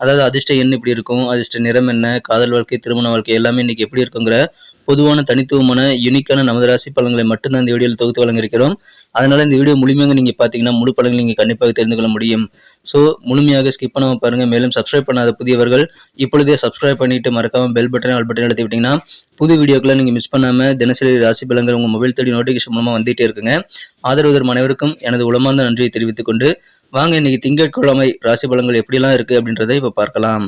அதாவது அதிர்ஷ்ட எண் இப்படி இருக்கும் அதிர்ஷ்ட நிறம் என்ன காதல் வாழ்க்கை திருமண வாழ்க்கை எல்லாமே இன்னைக்கு எப்படி இருக்குங்கிற பொதுவான தனித்துவமான யூனிக்கான நமது ராசி பலன்களை மட்டும்தான் இந்த வீடியோவில் தொகுத்து வழங்கியிருக்கிறோம். அதனால இந்த வீடியோ முழுமையாக நீங்கள் பார்த்தீங்கன்னா முழு பலன்கள் நீங்கள் கண்டிப்பாக தெரிந்து கொள்ள முடியும். ஸோ முழுமையாக ஸ்கிப் பண்ணாம பாருங்கள் மேலும் சப்ஸ்கிரைப் பண்ணாத புதியவர்கள் இப்பொழுதே சப்ஸ்கிரைப் பண்ணிட்டு மறக்காமல் பெல் பட்டன் ஆல் பட்டன் அழுத்தி புது வீடியோக்களை நீங்கள் மிஸ் பண்ணாமல் தினசரி ராசி பலன்கள் உங்கள் மொபைல் தேடி நோட்டிஃபிகேஷன் மூலமாக வந்துகிட்டே இருக்குங்க. ஆதரவு தரும் அனைவருக்கும் எனது உளமார்ந்த நன்றியை தெரிவித்துக் கொண்டு வாங்க இன்னைக்கு திங்கட்கிழமை ராசி பலன்கள் எப்படிலாம் இருக்கு அப்படின்றத இப்ப பார்க்கலாம்.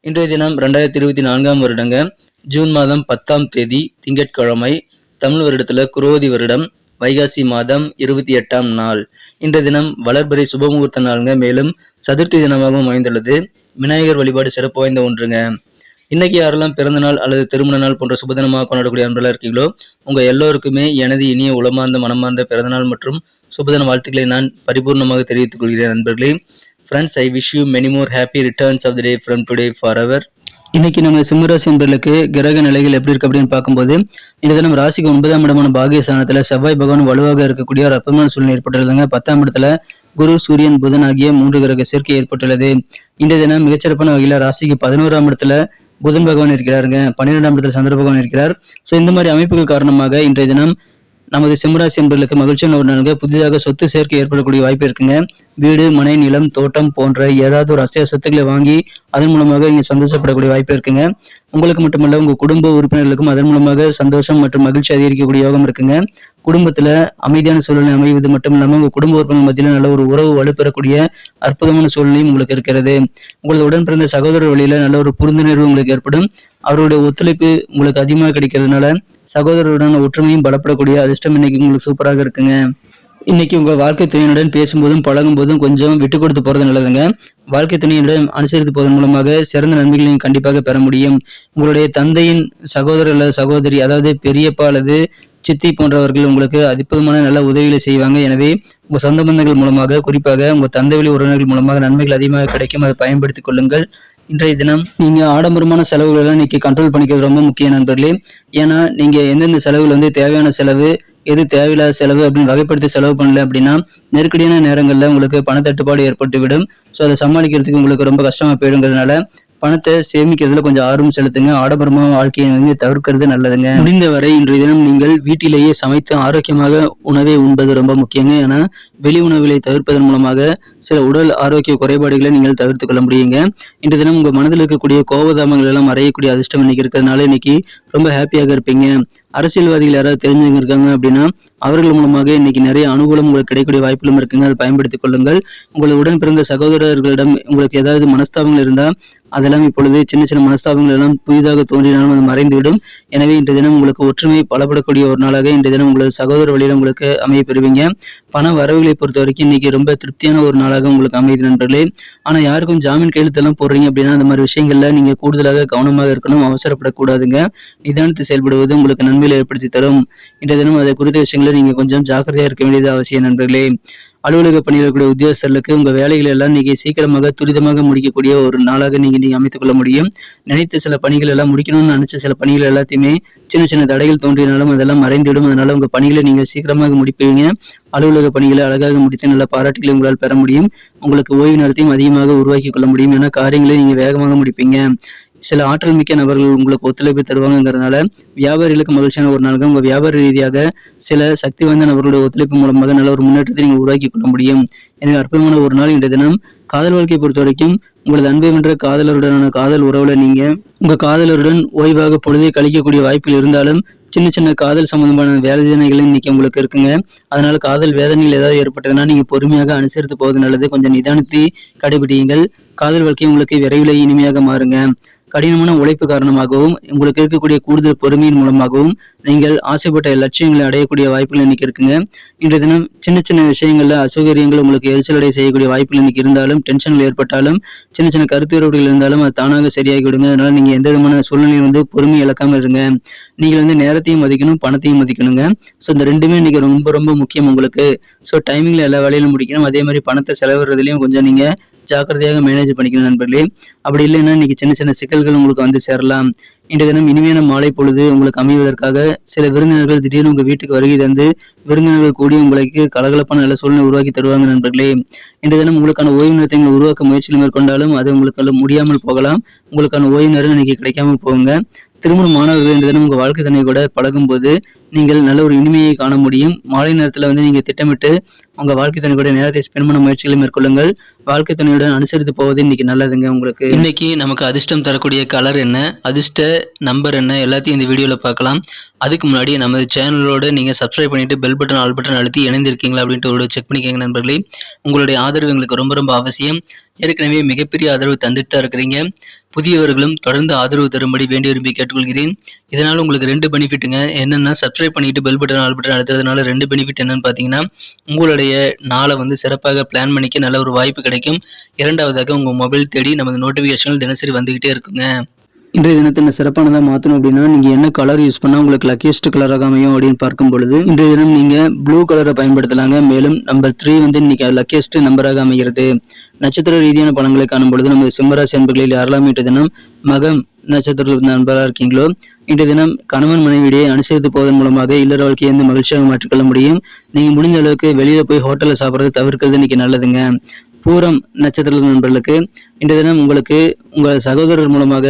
இன்றைய தினம் ரெண்டாயிரத்தி இருபத்தி நான்காம் வருடங்க. ஜூன் மாதம் பத்தாம் தேதி திங்கட்கிழமை தமிழ் வருடத்துல குரோதி வருடம் வைகாசி மாதம் இருபத்தி எட்டாம் நாள். இன்றைய தினம் வளர்பிறை சுபமுகூர்த்த நாளுங்க. மேலும் சதுர்த்தி தினமாகவும் அமைந்துள்ளது. விநாயகர் வழிபாடு சிறப்பு வாய்ந்த ஒன்றுங்க. இன்னைக்கு யாரெல்லாம் பிறந்த நாள் அல்லது திருமண நாள் போன்ற சுபதினமாக கொண்டாடக்கூடிய அன்பெல்லாம் இருக்கீங்களோ உங்க எல்லோருக்குமே எனது இனிய உளமார்ந்த மனமார்ந்த பிறந்தநாள் மற்றும் சுபதின வாழ்த்துக்களை நான் பரிபூர்ணமாக தெரிவித்துக் கொள்கிறேன் நண்பர்களே friends I wish you many more happy returns of the day from today for our இன்னைக்கு நம்ம சிம்மராசி என்பர்களுக்கு கிரக நிலைகள் எப்படி இருக்கு அப்படின்னு பார்க்கும்போது இந்த தினம் ராசிக்கு ஒன்பதாம் இடமான பாகியஸ்தானத்தில் செவ்வாய் பகவான் வலுவாக இருக்கக்கூடிய ஒரு அற்புதமான சூழ்நிலை ஏற்பட்டுள்ளதுங்க பத்தாம் இடத்துல குரு சூரியன் புதன் ஆகிய மூன்று கிரக சேர்க்கை ஏற்பட்டுள்ளது. இந்த தினம் மிகச்சிறப்பான வகையில ராசிக்கு பதினோராம் இடத்துல புதன் பகவான் இருக்கிறாருங்க. பன்னிரெண்டாம் இடத்துல சந்திர பகவான் இருக்கிறார். ஸோ இந்த மாதிரி அமைப்புகள் காரணமாக இன்றைய தினம் நமது சிம்மராசி என்பர்களுக்கு மகிழ்ச்சியான ஒரு நாளுங்க. புதிதாக சொத்து சேர்க்கை ஏற்படக்கூடிய வாய்ப்பு இருக்குங்க. வீடு மனை நிலம் தோட்டம் போன்ற ஏதாவது ஒரு அசைய சொத்துக்களை வாங்கி அதன் மூலமாக நீங்கள் சந்தோஷப்படக்கூடிய வாய்ப்பு இருக்குங்க. உங்களுக்கு மட்டுமல்ல உங்க குடும்ப உறுப்பினர்களுக்கும் அதன் மூலமாக சந்தோஷம் மற்றும் மகிழ்ச்சி அதிகரிக்கக்கூடிய யோகம் இருக்குங்க. குடும்பத்துல அமைதியான சூழ்நிலை அமைவது மட்டும் இல்லாம உங்க குடும்ப உறுப்பினர் மத்தியில நல்ல ஒரு உறவு வலுப்பெறக்கூடிய அற்புதமான சூழ்நிலையும் உங்களுக்கு இருக்கிறது. உங்களது உடன் பிறந்த சகோதரர் வழியில நல்ல ஒரு புரிந்துணர்வு உங்களுக்கு ஏற்படும். அவருடைய ஒத்துழைப்பு உங்களுக்கு அதிகமாக கிடைக்கிறதுனால சகோதரருடன் ஒற்றுமையும் பலப்படக்கூடிய அதிர்ஷ்டம் இன்னைக்கு உங்களுக்கு சூப்பராக இருக்குங்க. இன்னைக்கு உங்கள் வாழ்க்கை துணையுடன் பேசும்போதும் பழகும்போதும் கொஞ்சம் விட்டு கொடுத்து போகிறது நல்லதுங்க. வாழ்க்கை துணையுடன் அனுசரித்து போவதன் மூலமாக சிறந்த நன்மைகளையும் கண்டிப்பாக பெற முடியும். உங்களுடைய தந்தையின் சகோதரர் அல்லது சகோதரி அதாவது பெரியப்பா அல்லது சித்தி போன்றவர்கள் உங்களுக்கு அற்புதமான நல்ல உதவிகளை செய்வாங்க. எனவே உங்கள் சொந்த பந்தங்கள் மூலமாக குறிப்பாக உங்கள் தந்தை வழி உறவினர்கள் மூலமாக நன்மைகள் அதிகமாக கிடைக்கும். அதை பயன்படுத்திக் கொள்ளுங்கள். இன்றைய தினம் நீங்க ஆடம்பரமான செலவுகள் எல்லாம் இன்னைக்கு கண்ட்ரோல் பண்ணிக்கிறது ரொம்ப முக்கிய நண்பர்களே. ஏன்னா நீங்க எந்தெந்த செலவுகள் வந்து தேவையான செலவு எது தேவையில்லாத செலவு அப்படின்னு வகைப்படுத்தி செலவு பண்ணல அப்படின்னா நெருக்கடியான நேரங்களில் உங்களுக்கு பண தட்டுப்பாடு ஏற்பட்டுவிடும். ஸோ அதை சமாளிக்கிறதுக்கு உங்களுக்கு ரொம்ப கஷ்டமாக போயிடுங்கிறதுனால பணத்தை சேமிக்கிறதுல கொஞ்சம் ஆர்வம் செலுத்துங்க. ஆடம்பரமாக வாழ்க்கையை வந்து தவிர்க்கிறது நல்லதுங்க. முடிந்தவரை இன்றைய தினம் நீங்கள் வீட்டிலேயே சமைத்து ஆரோக்கியமாக உணவை உண்பது ரொம்ப முக்கியங்க. ஏன்னா வெளி உணவுகளை தவிர்ப்பதன் மூலமாக சில உடல் ஆரோக்கிய குறைபாடுகளை நீங்கள் தவிர்த்து கொள்ள முடியுங்க. இன்றைய தினம் உங்க மனதில் இருக்கக்கூடிய கோபதாமங்கள் எல்லாம் மறையக்கூடிய அதிர்ஷ்டம் இன்னைக்கு இருக்கிறதுனால இன்னைக்கு ரொம்ப ஹாப்பியாக இருப்பீங்க. அரசியல்வாதிகள் யாராவது தெரிஞ்சவங்க இருக்காங்க அப்படின்னா அவர்கள் மூலமாக இன்னைக்கு நிறைய அனுகூலம் உங்களுக்கு கிடைக்கக்கூடிய வாய்ப்புகளும் இருக்குங்க. அதை பயன்படுத்திக் கொள்ளுங்கள். உங்களது உடன் பிறந்த சகோதரர்களிடம் உங்களுக்கு ஏதாவது மனஸ்தாபங்கள் இருந்தால் அதெல்லாம் இப்பொழுது சின்ன சின்ன மனஸ்தாபங்கள் எல்லாம் புதிதாக தோன்றினாலும் அது மறைந்துவிடும். எனவே இன்றைய தினம் உங்களுக்கு ஒற்றுமை பலப்படக்கூடிய ஒரு நாளாக இன்றைய தினம் உங்களது சகோதர வழியில் உங்களுக்கு அமைய பெறுவீங்க. பண வரவுகளை பொறுத்த வரைக்கும் இன்னைக்கு ரொம்ப திருப்தியான ஒரு நாளாக உங்களுக்கு அமையுது நண்பர்களே. ஆனால் யாருக்கும் ஜாமீன் கையெழுத்தெல்லாம் போடுறீங்க அப்படின்னா அந்த மாதிரி விஷயங்கள்ல நீங்க கூடுதலாக கவனமாக இருக்கணும். அவசரப்படக்கூடாதுங்க. நிதானத்தை செயல்படுவது உங்களுக்கு நன்மைகளை ஏற்படுத்தி தரும். இன்றைய தினம் அதை குறித்த விஷயங்களை நீங்க கொஞ்சம் ஜாக்கிரதையா இருக்க வேண்டியது அவசியம் நண்பர்களே. அலுவலக பணியில் இருக்கக்கூடிய உத்தியோகஸ்தர்களுக்கு உங்க வேலைகளை எல்லாம் நீங்க சீக்கிரமாக துரிதமாக முடிக்கக்கூடிய ஒரு நாளாக நீங்க நீங்க அமைத்துக் கொள்ள முடியும். நினைத்த சில பணிகள் எல்லாம் முடிக்கணும்னு நினைச்ச சில பணிகள் எல்லாத்தையுமே சின்ன சின்ன தடைகள் தோன்றினாலும் அதெல்லாம் மறைந்துவிடும். அதனால உங்க பணிகளை நீங்க சீக்கிரமாக முடிப்பீங்க. அலுவலக பணிகளை அழகாக முடித்து நல்ல பாராட்டுகளை உங்களால் பெற முடியும். உங்களுக்கு ஓய்வு நேரத்தையும் அதிகமாக உருவாக்கி கொள்ள முடியும். ஏன்னா காரியங்களை நீங்க வேகமாக முடிப்பீங்க. சில ஆற்றல் மிக்க நபர்கள் உங்களுக்கு ஒத்துழைப்பு தருவாங்கிறதுனால வியாபாரிகளுக்கு மகிழ்ச்சியான ஒரு நாளாக உங்க வியாபார ரீதியாக சில சக்தி வாய்ந்த நபர்களுடைய ஒத்துழைப்பு மூலமாக நல்ல ஒரு முன்னேற்றத்தை நீங்கள் உருவாக்கி கொள்ள முடியும். எனவே அற்புதமான ஒரு நாள் இன்றைய தினம். காதல் வாழ்க்கையை பொறுத்த வரைக்கும் உங்களது அன்பை வென்ற காதலருடனான காதல் உறவுல நீங்க உங்க காதலருடன் ஓய்வாக பொழுதை கழிக்கக்கூடிய வாய்ப்பில் இருந்தாலும் சின்ன சின்ன காதல் சம்பந்தமான வேதனைகள் இன்னைக்கு உங்களுக்கு இருக்குங்க. அதனால காதல் வேதனைகள் ஏதாவது ஏற்பட்டதுன்னா நீங்க பொறுமையாக அனுசரித்து போவது நல்லது. கொஞ்சம் நிதானத்தை கடைபிடியுங்கள். காதல் வாழ்க்கை உங்களுக்கு விரைவில் இனிமையாக மாறுங்க. கடினமான உழைப்பு காரணமாகவும் உங்களுக்கு இருக்கக்கூடிய கூடுதல் பொறுமையின் மூலமாகவும் நீங்கள் ஆசைப்பட்ட லட்சியங்களை அடையக்கூடிய வாய்ப்புகள் இன்னைக்கு இருக்குங்க. இன்றைய தினம் சின்ன சின்ன விஷயங்கள்ல அசௌகரியங்கள் உங்களுக்கு எரிச்சல் அடைய செய்யக்கூடிய வாய்ப்புகள் இன்னைக்கு இருந்தாலும் டென்ஷன்கள் ஏற்பட்டாலும் சின்ன சின்ன கருத்து வேறுபாடுகள் இருந்தாலும் அது தானாக சரியாகி விடுங்க அதனால நீங்க எந்த விதமான சூழ்நிலையும் வந்து பொறுமை இழக்காம இருங்க. நீங்க வந்து நேரத்தையும் மதிக்கணும் பணத்தையும் மதிக்கணுங்க. ஸோ இந்த ரெண்டுமே இன்னைக்கு ரொம்ப ரொம்ப முக்கியம் உங்களுக்கு. ஸோ டைமிங்ல எல்லா வேலையிலும் முடிக்கணும். அதே மாதிரி பணத்தை செலவிடுறதுலையும் கொஞ்சம் நீங்க ஜாக்கிரதையாக மேனேஜ் பண்ணிக்கணும் நண்பர்களே. அப்படி இல்லைன்னா இன்னைக்கு சின்ன சின்ன சிக்கல்கள் உங்களுக்கு வந்து சேரலாம். இன்றைய தினம் இனிமையான மாலை பொழுது உங்களுக்கு அமைவதற்காக சில விருந்தினர்கள் திடீர்னு உங்கள் வீட்டுக்கு வருகை தந்து விருந்தினர்கள் கூடி உங்களுக்கு கலகலப்பான நல்ல சூழ்நிலை உருவாக்கி தருவாங்க நண்பர்களே. இன்றைய தினம் உங்களுக்கான ஓய்வு நேரத்தை உருவாக்க முயற்சியில் மேற்கொண்டாலும் அது உங்களுக்கு முடியாமல் போகலாம். உங்களுக்கான ஓய்வு நேரம் இன்னைக்கு கிடைக்காம போகுங்க. திருமண மாணவர்கள் இந்த தினம் உங்கள் வாழ்க்கை தன்னை கூட பழகும்போது நீங்கள் நல்ல ஒரு இனிமையை காண முடியும். மாலை நேரத்தில் வந்து நீங்கள் திட்டமிட்டு உங்க வாழ்க்கை துணை நேரத்தை ஸ்பெண்ட் பண்ண முயற்சிகளை மேற்கொள்ளுங்கள். வாழ்க்கை துணையுடன் அனுசரித்து போவது இன்னைக்கு நல்லதுங்க உங்களுக்கு. இன்னைக்கு நமக்கு அதிர்ஷ்டம் தரக்கூடிய கலர் என்ன அதிர்ஷ்ட நம்பர் என்ன எல்லாத்தையும் இந்த வீடியோல பார்க்கலாம். அதுக்கு முன்னாடி நமது சேனலோடு நீங்கள் சப்ஸ்கிரைப் பண்ணிட்டு பெல் பட்டன் ஆல் பட்டன் அழுத்தி இணைந்திருக்கீங்களா அப்படின்ட்டு ஒரு செக் பண்ணிக்கோங்க நண்பர்களே. உங்களுடைய ஆதரவு எங்களுக்கு ரொம்ப ரொம்ப அவசியம். ஏற்கனவே மிகப்பெரிய ஆதரவு தந்துட்டு தான் இருக்கிறீங்க. புதியவர்களும் தொடர்ந்து ஆதரவு தரும்படி வேண்டி விரும்பி கேட்டுக்கொள்கிறேன். இதனால் உங்களுக்கு ரெண்டு பெனிஃபிட்டுங்க என்னென்னா சப்ஸ்கிரைப் பண்ணிட்டு பெல் பட்டன் ஆல் பட்டன் அழுத்துறதுனால ரெண்டு பெனிஃபிட் என்னன்னு பார்த்தீங்கன்னா உங்களுடைய நாளை வந்து சிறப்பாக பிளான் பண்ணிக்க நல்ல ஒரு வாய்ப்பு கிடைக்கும். இரண்டாவதாக உங்கள் மொபைல் தேடி நமது நோட்டிஃபிகேஷன்கள் தினசரி வந்துகிட்டே இருக்குங்க. இன்றைய தினத்தை சிறப்பானதாக மாற்றணும் அப்படின்னா நீங்கள் என்ன கலர் யூஸ் பண்ணால் உங்களுக்கு லக்கியஸ்ட் கலராக அமையும் அப்படின்னு பார்க்கும் பொழுது இன்றைய தினம் நீங்கள் ப்ளூ கலரை பயன்படுத்தலாங்க. மேலும் நம்பர் த்ரீ வந்து இன்னைக்கு லக்கியஸ்ட் நம்பராக அமைகிறது. நட்சத்திர ரீதியான பலன்களை காணும் பொழுது நமது சிம்மராசி அன்பர்களில் யாரெல்லாம் இன்றைய தினம் மகம் நட்சத்திர நண்பராக இருக்கீங்களோ இன்றைய தினம் கணவன் மனைவியிடையே அனுசரித்து போவதன் மூலமாக இல்லற வாழ்க்கையை வந்து மகிழ்ச்சியாக மாற்றிக்கொள்ள முடியும். நீங்கள் முடிஞ்ச அளவுக்கு வெளியில் போய் ஹோட்டலில் சாப்பிட்றது தவிர்க்கிறது இன்னைக்கு நல்லதுங்க. பூரம் நட்சத்திர நண்பர்களுக்கு இன்றைய தினம் உங்களுக்கு உங்கள் சகோதரர் மூலமாக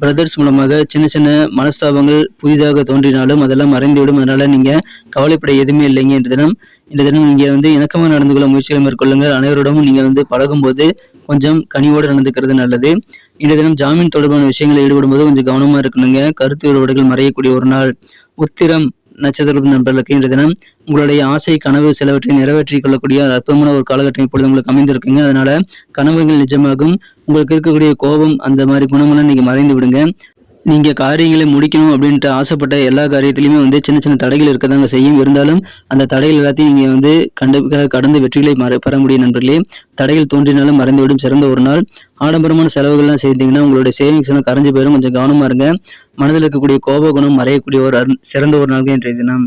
பிரதர்ஸ் மூலமாக சின்ன சின்ன மனஸ்தாபங்கள் புதிதாக தோன்றினாலும் அதெல்லாம் மறைந்துவிடும். அதனால நீங்கள் கவலைப்பட எதுவுமே இல்லைங்க. இந்த தினம் இந்த தினம் நீங்கள் வந்து இணக்கமாக நடந்து கொள்ள முயற்சிகளை மேற்கொள்ளுங்கள். அனைவரிடமும் நீங்கள் வந்து பழகும்போது கொஞ்சம் கனிவோடு நடந்துக்கிறது நல்லது. இந்த தினம் ஜாமீன் தொடர்பான விஷயங்களில் ஈடுபடும் போது கொஞ்சம் கவனமாக இருக்கணுங்க. கருத்து வேறுபாடுகள் மறையக்கூடிய ஒரு நாள். உத்திரம் நட்சத்திர நண்பர்களுக்கு இன்றைய தினம் உங்களுடைய ஆசை கனவு சிலவற்றை நிறைவேற்றிக் கொள்ளக்கூடிய அற்புதமான ஒரு காலகட்டம் இப்பொழுது உங்களுக்கு அமைந்திருக்குங்க. அதனால கனவுகள் நிஜமாகும். உங்களுக்கு இருக்கக்கூடிய கோபம் அந்த மாதிரி குணமெல்லாம் நீங்க மறைந்து விடுங்க. நீங்க காரியங்களை முடிக்கணும் அப்படின்ட்டு ஆசைப்பட்ட எல்லா காரியத்திலையுமே வந்து சின்ன சின்ன தடைகள் இருக்கதாங்க செய்யும். இருந்தாலும் அந்த தடைகள் எல்லாத்தையும் நீங்க வந்து கண்டு கடந்து வெற்றிகளை மற பெற முடியும் நண்பர்களே. தடைகள் தோன்றினாலும் மறைந்துவிடும். சிறந்த ஒரு நாள். ஆடம்பரமான செலவுகள்லாம் செய்தீங்கன்னா உங்களுடைய சேவிங்ஸ் எல்லாம் கரைஞ்சு போயிடும் கொஞ்சம் கவனமா இருங்க. மனதில் இருக்கக்கூடிய கோப குணம் மறையக்கூடிய ஒரு சிறந்த ஒரு நாள் இன்றைய தினம்.